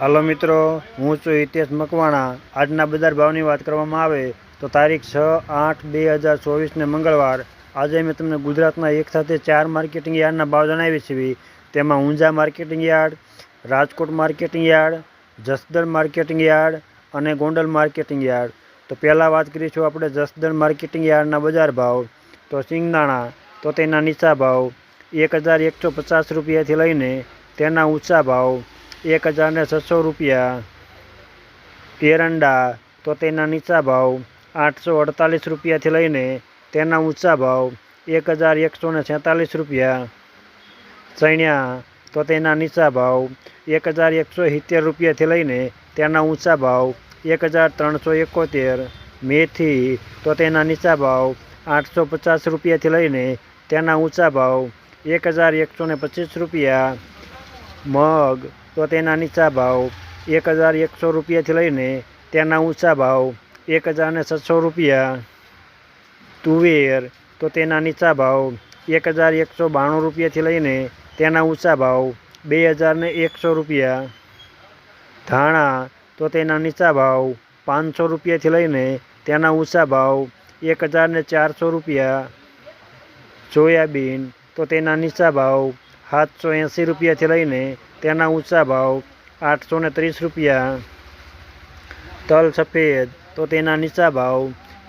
હાલો મિત્રો, હું છું હિતેશ મકવાણા. આજના બજાર ભાવની વાત કરવામાં આવે તો તારીખ છ આઠ બે હજાર ચોવીસને મંગળવાર. આજે મેં તમને ગુજરાતના એક સાથે ચાર માર્કેટિંગ યાર્ડના ભાવ જણાવી છીએ તેમાં Unjha marketing yard, Rajkot marketing yard, Jasdan marketing yard અને ગોંડલ માર્કેટિંગ યાર્ડ. તો પહેલાં વાત કરીશું આપણે જસદણ માર્કેટિંગ યાર્ડના બજાર ભાવ. તો સિંગદાણા, તો તેના નીચા ભાવ. એક હજાર એકસો પચાસ રૂપિયાથી લઈને તેના ઊંચા ભાવ. એક હજાર ને છસો રૂપિયા. એરંડા, તો તેના નીચા ભાવ આઠસો અડતાલીસ રૂપિયાથી લઈને તેના ઊંચા ભાવ એક હજાર એકસો ને છેતાલીસ રૂપિયા. ચણ્યા, તો તેના નીચા ભાવ એક હજાર એકસો સિત્તેર રૂપિયાથી લઈને તેના ઊંચા ભાવ એક હજાર ત્રણસો એકોતેર મેથી, તો તેના નીચા ભાવ આઠસો પચાસ રૂપિયાથી લઈને તેના ઊંચા ભાવ એક હજાર એકસો ને પચીસ રૂપિયા. મગ તો તેના નીચા ભાવ એક હજાર એકસો રૂપિયાથી લઈને તેના ઊંચા ભાવ એક હજાર ને છસો રૂપિયા. તુવેર, તો તેના નીચા ભાવ એક હજાર એકસો બાણું રૂપિયાથી લઈને તેના ઊંચા ભાવ બે હજાર ને એકસો રૂપિયા. ધાણા, તો તેના નીચા ભાવ પાંચસો રૂપિયાથી લઈને તેના ઊંચા ભાવ એક હજાર ને ચારસો રૂપિયા. સોયાબીન, તો તેના નીચા ભાવ સાતસો એંસી રૂપિયાથી લઈને તેના ઊંચા ભાવ આઠસો ને ત્રીસ રૂપિયા. તલ સફેદ, તો તેના નીચા ભાવ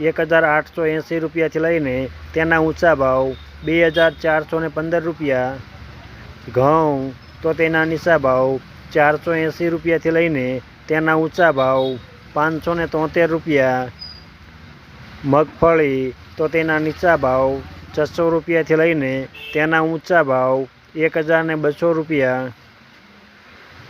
એક હજાર આઠસો એંસી રૂપિયાથી લઈને તેના ઊંચા ભાવ બે હજાર ચારસો ને પંદર રૂપિયા. ઘઉં, તો તેના નીચા ભાવ ચારસો એંસી રૂપિયાથી લઈને તેના ઊંચા ભાવ પાંચસો ને તોતેર રૂપિયા. મગફળી, તો તેના નીચા ભાવ છસો રૂપિયાથી લઈને તેના ઊંચા ભાવ એક હજાર ને બસો રૂપિયા.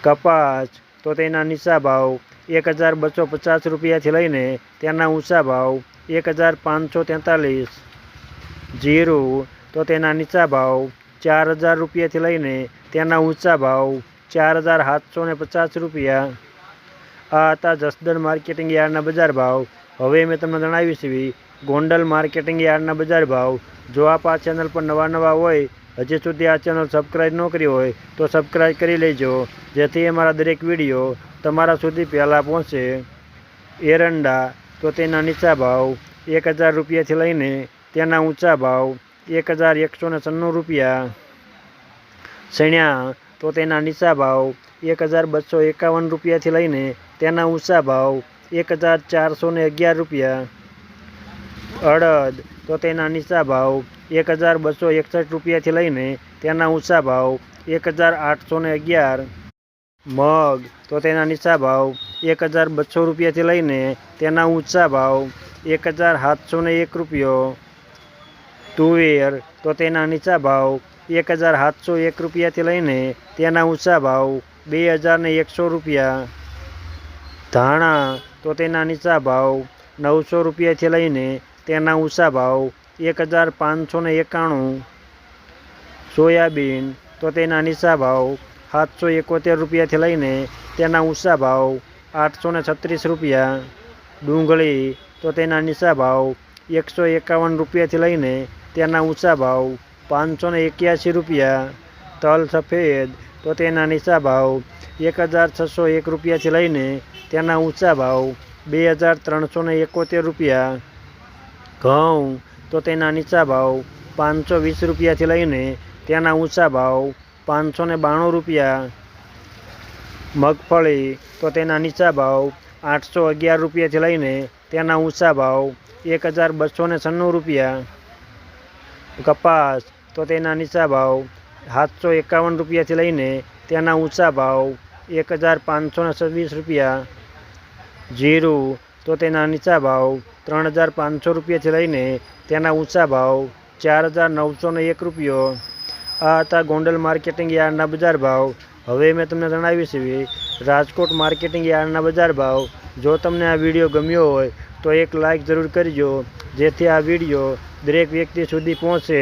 કપાસ, તો તેના નીચા ભાવ એક હજાર બસો પચાસ રૂપિયાથી લઈને તેના ઊંચા ભાવ એક હજાર પાંચસો તેતાલીસ. જીરું, તો તેના નીચા ભાવ ચાર હજાર રૂપિયાથી લઈને તેના ઊંચા ભાવ ચાર હજાર સાતસો ને પચાસ રૂપિયા. આ હતા જસદણ માર્કેટિંગ યાર્ડના બજાર ભાવ. હવે મેં તમને જણાવ્યું છે, ગોંડલ માર્કેટિંગ યાર્ડના બજાર ભાવ. જો આપ આ ચેનલ પર નવા નવા હોય હજી સુધી આ ચેનલ સબસ્ક્રાઈબ ન કરી હોય તો સબસ્ક્રાઈબ કરી લેજો. જેથી અમારા દરેક વીડિયો તમારા સુધી પહેલાં પહોંચે. એરંડા તો તેના નીચા ભાવ એક હજાર રૂપિયાથી લઈને તેના ઊંચા ભાવ એક હજાર એકસો ને છન્નું રૂપિયા. સણ્યા તો તેના નીચા ભાવ એક હજાર બસો એકાવન રૂપિયાથી લઈને તેના ઊંચા ભાવ એક હજાર ચારસો ને અગિયાર રૂપિયા. અડદ, તો તેના નીચા ભાવ એક હજાર બસો એકસઠ રૂપિયાથી લઈને તેના ઊંચા ભાવ એક હજાર આઠસો ને અગિયાર. મગ, તો તેના નીચા ભાવ એક હજાર બસો રૂપિયાથી લઈને તેના ઊંચા ભાવ એક હજાર સાતસો ને એક રૂપિયો. તુવેર, તો તેના નીચા ભાવ એક હજાર સાતસો એક રૂપિયાથી લઈને તેના ઊંચા ભાવ બે હજાર ને એકસો રૂપિયા. ધાણા, તો તેના નીચા ભાવ નવસો રૂપિયાથી લઈને તેના ઊંચા ભાવ એક હજાર પાંચસો ને એકાણું. સોયાબીન તો તેના નીચા ભાવ સાતસો એકોતેર રૂપિયાથી લઈને તેના ઊંચા ભાવ આઠસો ને છત્રીસ રૂપિયા. ડુંગળી તો તેના નીચા ભાવ એકસો એકાવન રૂપિયાથી લઈને તેના ઊંચા ભાવ પાંચસો ને એક્યાસી રૂપિયા. તલ સફેદ તો તેના નીચા ભાવ એક હજાર છસો એક રૂપિયાથી લઈને તેના ઊંચા ભાવ બે હજાર ત્રણસો એકોતેર રૂપિયા. ઘઉં. તો તેના નીચા ભાવ પાંચસો વીસ રૂપિયાથી લઈને તેના ઊંચા ભાવ પાંચસો ને બાણું રૂપિયા. મગફળી, તો તેના નીચા ભાવ આઠસો અગિયાર રૂપિયાથી લઈને તેના ઊંચા ભાવ એક હજાર બસો ને છન્નું રૂપિયા. કપાસ, તો તેના નીચા ભાવ સાતસો એકાવન રૂપિયાથી લઈને તેના ઊંચા ભાવ એક હજાર પાંચસો ને છવ્વીસ રૂપિયા. જીરું, તો તેના નીચા ભાવ ત્રણ હજાર પાંચસો રૂપિયાથી લઈને તેના ઊંચા ભાવ ચાર હજાર નવસો એક રૂપિયો. આ હતા ગોંડલ માર્કેટિંગ યાર્ડના બજાર ભાવ. હવે મેં તમને જણાવ્યું છે, રાજકોટ માર્કેટિંગ યાર્ડના બજાર ભાવ. જો તમને આ વીડિયો ગમ્યો હોય, તો એક લાઈક જરૂર કરજો, જેથી આ વીડિયો દરેક વ્યક્તિ સુધી પહોંચે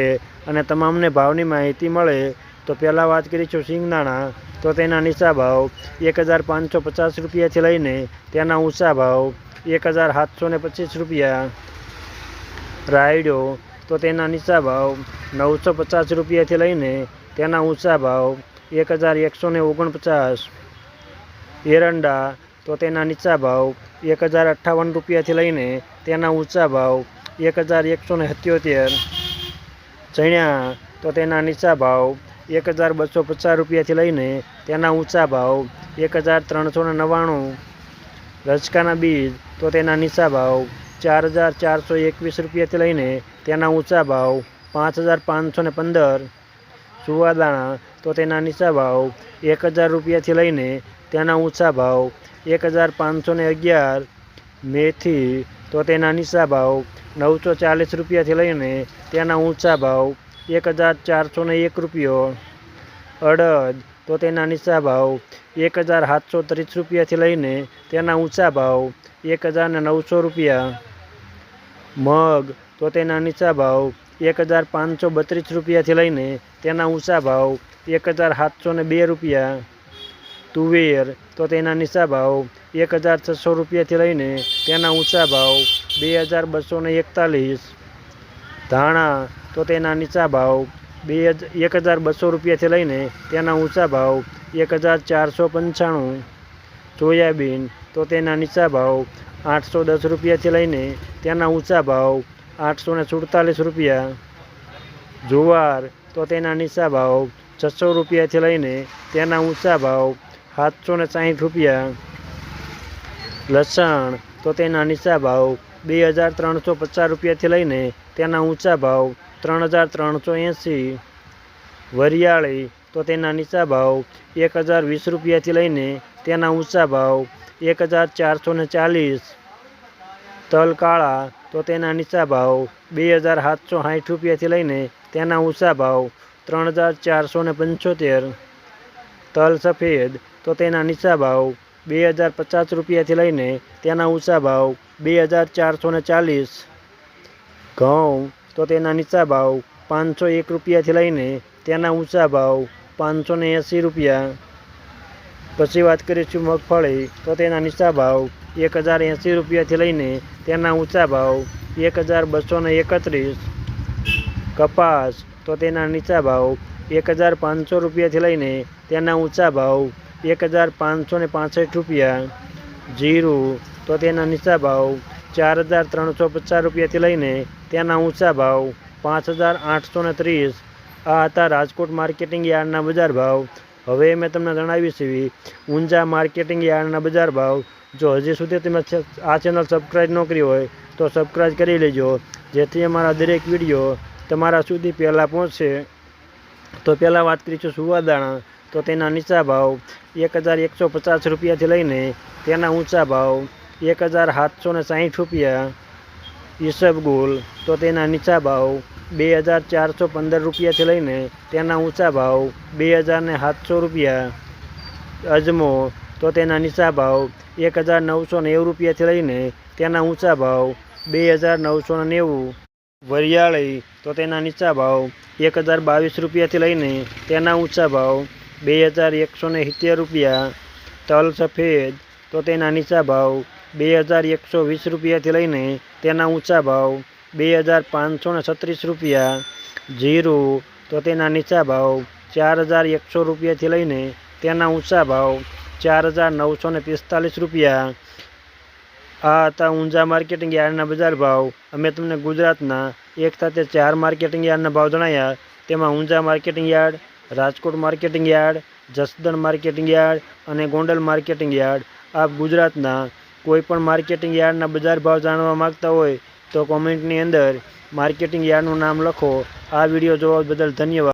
અને તમામને ભાવની માહિતી મળે. તો પહેલાં વાત કરીશું સિંગદાણા. તો તેના નીચા ભાવ એક હજાર પાંચસો પચાસ રૂપિયાથી લઈને તેના ઊંચા ભાવ એક હજાર સાતસો ને પચીસ રૂપિયા. રાયડો, તો તેના નીચા ભાવ નવસો પચાસ રૂપિયાથી લઈને તેના ઊંચા ભાવ એક હજાર એકસો ને ઓગણપચાસ. એરંડા, તો તેના નીચા ભાવ એક હજાર અઠ્ઠાવન રૂપિયાથી લઈને તેના ઊંચા ભાવ એક હજાર એકસો ને સત્યોતેર. ચણ્યા, તો તેના નીચા ભાવ એક હજાર બસો પચાસ રૂપિયાથી લઈને તેના ઊંચા ભાવ એક હજાર ત્રણસો ને નવ્વાણું. રચકાના બીજ, તો તેના નીચા ભાવ ચાર હજાર ચારસો એકવીસ રૂપિયાથી લઈને તેના ઊંચા ભાવ પાંચ હજાર પાંચસો ને પંદર. સુવાદાણા તો તેના નીચા ભાવ એક હજાર રૂપિયાથી લઈને તેના ઊંચા ભાવ એક હજાર પાંચસો ને અગિયાર. મેથી, તો તેના નીચા ભાવ નવસો ચાલીસ રૂપિયાથી લઈને તેના ઊંચા ભાવ એક હજાર ચારસો ને એક રૂપિયો. અડદ તો તેના નીચા ભાવ એક હજાર સાતસો ત્રીસ રૂપિયાથી લઈને તેના ઊંચા ભાવ એક હજાર ને નવસો રૂપિયા. મગ, તો તેના નીચા ભાવ એક હજાર પાંચસો બત્રીસ રૂપિયાથી લઈને તેના ઊંચા ભાવ એક હજાર સાતસો ને બે રૂપિયા. તુવેર, તો તેના નીચા ભાવ એક હજાર છસો રૂપિયાથી લઈને તેના ઊંચા ભાવ બે હજાર બસો એકતાલીસ. ધાણા, તો તેના નીચા ભાવ બે એક હજાર બસો રૂપિયાથી લઈને તેના ઊંચા ભાવ એક હજાર ચારસો પંચાણું. સોયાબીન તો તેના નીચા ભાવ આઠસો દસ રૂપિયાથી લઈને તેના ઊંચા ભાવ આઠસો ને સુડતાલીસ રૂપિયા. જુવાર, તો તેના નીચા ભાવ છસો રૂપિયાથી લઈને તેના ઊંચા ભાવ સાતસો ને સાહીઠ રૂપિયા. લસણ, તો તેના નીચા ભાવ બે હજાર ત્રણસો પચાસ રૂપિયાથી લઈને તેના ઊંચા ભાવ ત્રણ હજાર ત્રણસો એંસી, વરિયાળી, તો તેના નીચા ભાવ એક હજાર વીસ રૂપિયાથી લઈને તેના ઊંચા ભાવ એક હજાર ચારસો ને ચાલીસ. તલ કાળા, તો તેના નીચા ભાવ બે હજાર સાતસો સાઠ રૂપિયાથી લઈને તેના ઊંચા ભાવ ત્રણ હજાર ચારસો ને પંચોતેર. તલ સફેદ, તો તેના નીચા ભાવ બે હજાર પચાસ રૂપિયાથી લઈને તેના ઊંચા ભાવ બે હજાર ચારસો ને ચાલીસ. ઘઉં તો તેના નીચા ભાવ પાંચસો એક રૂપિયાથી લઈને તેના ઊંચા ભાવ પાંચસો ને એંસી રૂપિયા. પછી વાત કરીશું મગફળી, તો તેના નીચા ભાવ એક હજાર એંસી રૂપિયાથી લઈને તેના ઊંચા ભાવ એક હજાર બસો ને એકત્રીસ. કપાસ, તો તેના નીચા ભાવ એક હજાર પાંચસો રૂપિયાથી લઈને તેના ઊંચા ભાવ એક હજાર પાંચસો ને પાસઠ રૂપિયા. જીરું, તો તેના નીચા ભાવ ચાર હજાર ત્રણસો પચાસ રૂપિયાથી લઈને તેના ઊંચા ભાવ પાંચ હજાર આઠસો ત્રીસ. આ હતા રાજકોટ માર્કેટિંગ યાર્ડના બજાર ભાવ. હવે મેં તમને જણાવી છે, ઊંઝા માર્કેટિંગ યાર્ડના બજાર ભાવ. જો હજી સુધી તમે આ ચેનલ સબસ્ક્રાઈબ ન કરી હોય, તો સબસ્ક્રાઈબ કરી લેજો. જેથી અમારા દરેક વીડિયો તમારા સુધી પહેલાં પહોંચશે. તો પહેલાં વાત કરીશું સુવાદાણા. તો તેના નીચા ભાવ એક હજાર એકસો પચાસ રૂપિયાથી લઈને તેના ઊંચા ભાવ એક હજાર સાતસો સાહીઠ રૂપિયા. ઈસબગુલ તો તેના નીચા ભાવ બે હજાર ચારસો પંદર રૂપિયાથી લઈને તેના ઊંચા ભાવ બે હજાર ને સાતસો રૂપિયા. અજમો તો તેના નીચા ભાવ એક હજાર નવસો નેવું રૂપિયાથી લઈને તેના ઊંચા ભાવ બે હજાર નવસો નેવું. વરિયાળી તો તેના નીચા ભાવ એક હજાર બાવીસ રૂપિયાથી લઈને તેના ઊંચા ભાવ બે હજાર એકસો સિત્તેર રૂપિયા. તલ સફેદ તો તેના નીચા ભાવ બે હજાર એકસો વીસ રૂપિયાથી લઈને તેના ઊંચા ભાવ બે હજાર પાંચસો ને છત્રીસ રૂપિયા, જીરું તો તેના નીચા ભાવ ચાર હજાર એકસો રૂપિયાથી લઈને તેના ઊંચા ભાવ ચાર હજાર નવસો ને પિસ્તાલીસ રૂપિયા. આ હતા ઊંઝા માર્કેટિંગ યાર્ડના બજાર ભાવ. અમે તમને ગુજરાતના એક સાથે ચાર માર્કેટિંગ યાર્ડના ભાવ જણાવ્યા તેમાં Unjha marketing yard, Rajkot marketing yard, Jasdan marketing yard અને ગોંડલ માર્કેટિંગ યાર્ડ. આ ગુજરાતના કોઈ પણ માર્કેટિંગ યાર્ડના બજાર ભાવ જાણવા માગતા હોય તો કોમેન્ટની અંદર માર્કેટિંગ યાર્ડનું નામ લખો. આ વીડિયો જોવા બદલ ધન્યવાદ.